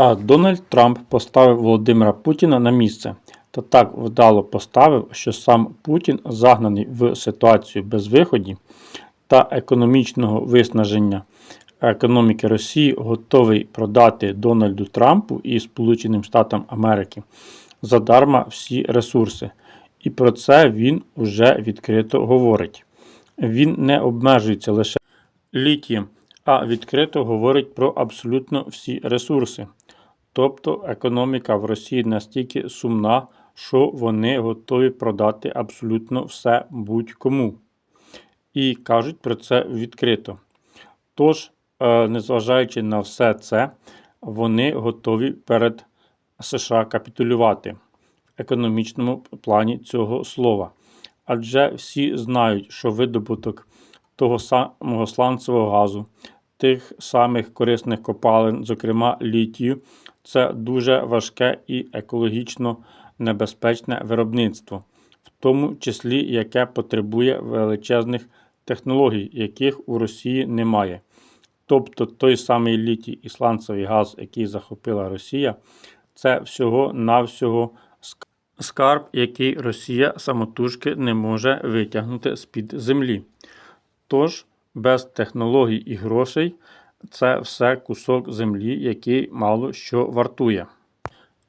А Дональд Трамп поставив Володимира Путіна на місце та так вдало поставив, що сам Путін, загнаний в ситуацію безвиході та економічного виснаження економіки Росії, готовий продати Дональду Трампу і Сполученим Штатам Америки задарма всі ресурси. І про це він уже відкрито говорить. Він не обмежується лише літієм, а відкрито говорить про абсолютно всі ресурси. Тобто економіка в Росії настільки сумна, що вони готові продати абсолютно все будь-кому. І кажуть про це відкрито. Тож, е, незважаючи на все це, вони готові перед США капітулювати в економічному плані цього слова. Адже всі знають, що видобуток того самого сланцевого газу, тих самих корисних копалин, зокрема літію, це дуже важке і екологічно небезпечне виробництво, в тому числі яке потребує величезних технологій, яких у Росії немає. Тобто той самий літій і газ, який захопила Росія, це всього-навсього скарб, який Росія самотужки не може витягнути з-під землі. Тож, без технологій і грошей це все кусок землі, який мало що вартує.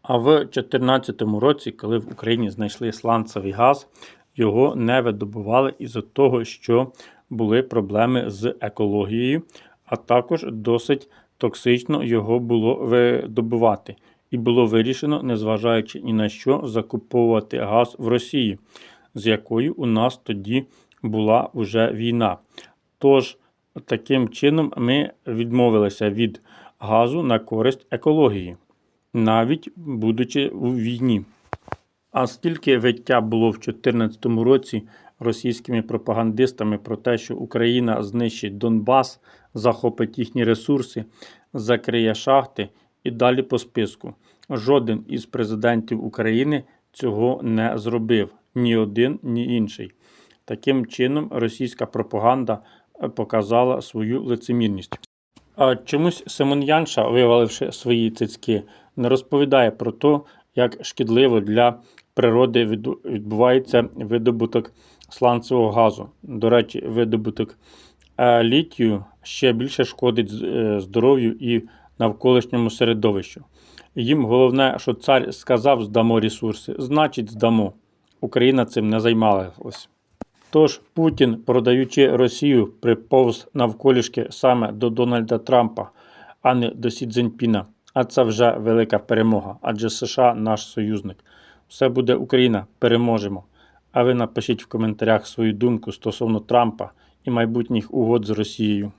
А в 2014 році, коли в Україні знайшли сланцевий газ, його не видобували із-за того, що були проблеми з екологією, а також досить токсично його було видобувати. І було вирішено, незважаючи ні на що, закуповувати газ в Росії, з якою у нас тоді була вже війна. Тож, таким чином ми відмовилися від газу на користь екології, навіть будучи у війні. А скільки виття було в 2014 році російськими пропагандистами про те, що Україна знищить Донбас, захопить їхні ресурси, закриє шахти і далі по списку. Жоден із президентів України цього не зробив ні один, ні інший. Таким чином, російська пропаганда показала свою лицемірність. А чомусь Симон Янша, виваливши свої цицьки, не розповідає про те, як шкідливо для природи відбувається видобуток сланцевого газу. До речі, видобуток е, літію ще більше шкодить е, здоров'ю і навколишньому середовищу. Їм головне, що цар сказав, здамо ресурси, значить здамо. Україна цим не займалась. Тож Путін, продаючи Росію, приповз навколішки саме до Дональда Трампа, а не до Сі Цзіньпіна. А це вже велика перемога, адже США наш союзник. Все буде Україна, переможемо. А ви напишіть в коментарях свою думку стосовно Трампа і майбутніх угод з Росією.